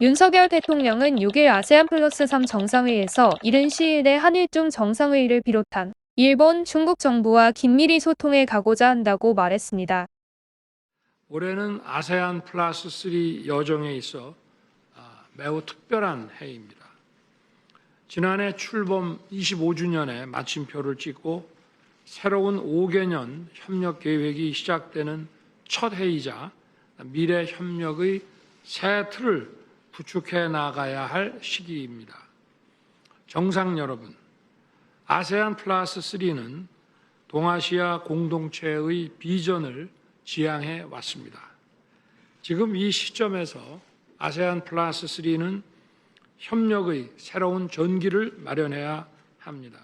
윤석열 대통령은 6일 아세안 플러스 3 정상회의에서 이른 시일 내 한일 중 정상회의를 비롯한 일본, 중국 정부와 긴밀히 소통해 가고자 한다고 말했습니다. 올해는 아세안 플러스 3 여정에 있어 아, 매우 특별한 해입니다. 지난해 출범 25주년에 마침표를 찍고 새로운 5개년 협력 계획이 시작되는 첫 해이자 미래 협력의 새 틀을 구축해 나가야 할 시기입니다. 정상 여러분, 아세안 플러스 3는 동아시아 공동체의 비전을 지향해 왔습니다. 지금 이 시점에서 아세안 플러스 3는 협력의 새로운 전기를 마련해야 합니다.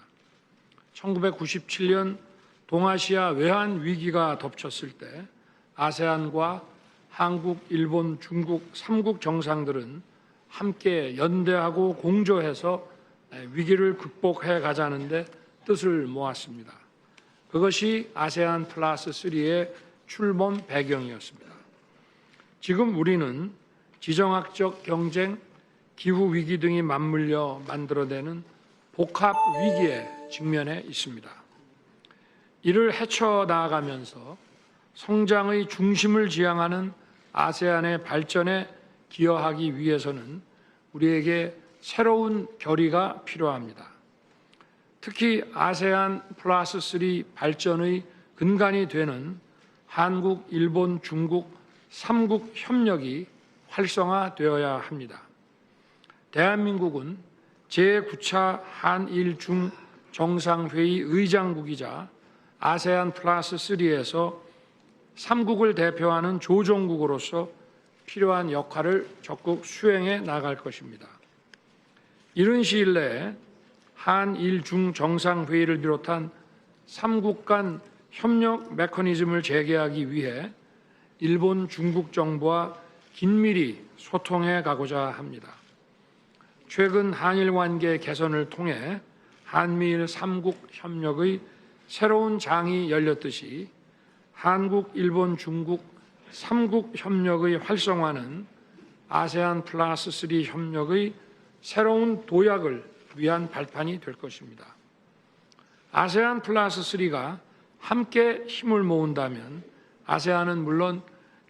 1997년 동아시아 외환 위기가 덮쳤을 때 아세안과 한국, 일본, 중국 3국 정상들은 함께 연대하고 공조해서 위기를 극복해 가자는데 뜻을 모았습니다. 그것이 아세안 플러스 3의 출범 배경이었습니다. 지금 우리는 지정학적 경쟁, 기후 위기 등이 맞물려 만들어내는 복합 위기에 직면해 있습니다. 이를 헤쳐 나아가면서 성장의 중심을 지향하는 아세안의 발전에 기여하기 위해서는 우리에게 새로운 결의가 필요합니다. 특히 아세안 플러스 3 발전의 근간이 되는 한국, 일본, 중국 3국 협력이 활성화되어야 합니다. 대한민국은 제9차 한일 중 정상회의 의장국이자 아세안 플러스 3에서 3국을 대표하는 조정국으로서 필요한 역할을 적극 수행해 나갈 것입니다. 이른 시일 내에 한일 중 정상회의를 비롯한 3국 간 협력 메커니즘을 재개하기 위해 일본, 중국 정부와 긴밀히 소통해 가고자 합니다. 최근 한일 관계 개선을 통해 한미일 3국 협력의 새로운 장이 열렸듯이 한국, 일본, 중국 3국 협력의 활성화는 아세안 플러스 3 협력의 새로운 도약을 위한 발판이 될 것입니다. 아세안 플러스 3가 함께 힘을 모은다면 아세안은 물론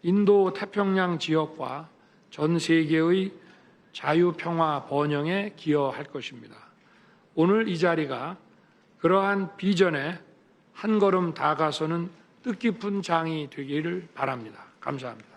인도 태평양 지역과 전 세계의 자유 평화 번영에 기여할 것입니다. 오늘 이 자리가 그러한 비전에 한 걸음 다가서는 뜻깊은 장이 되기를 바랍니다. 감사합니다.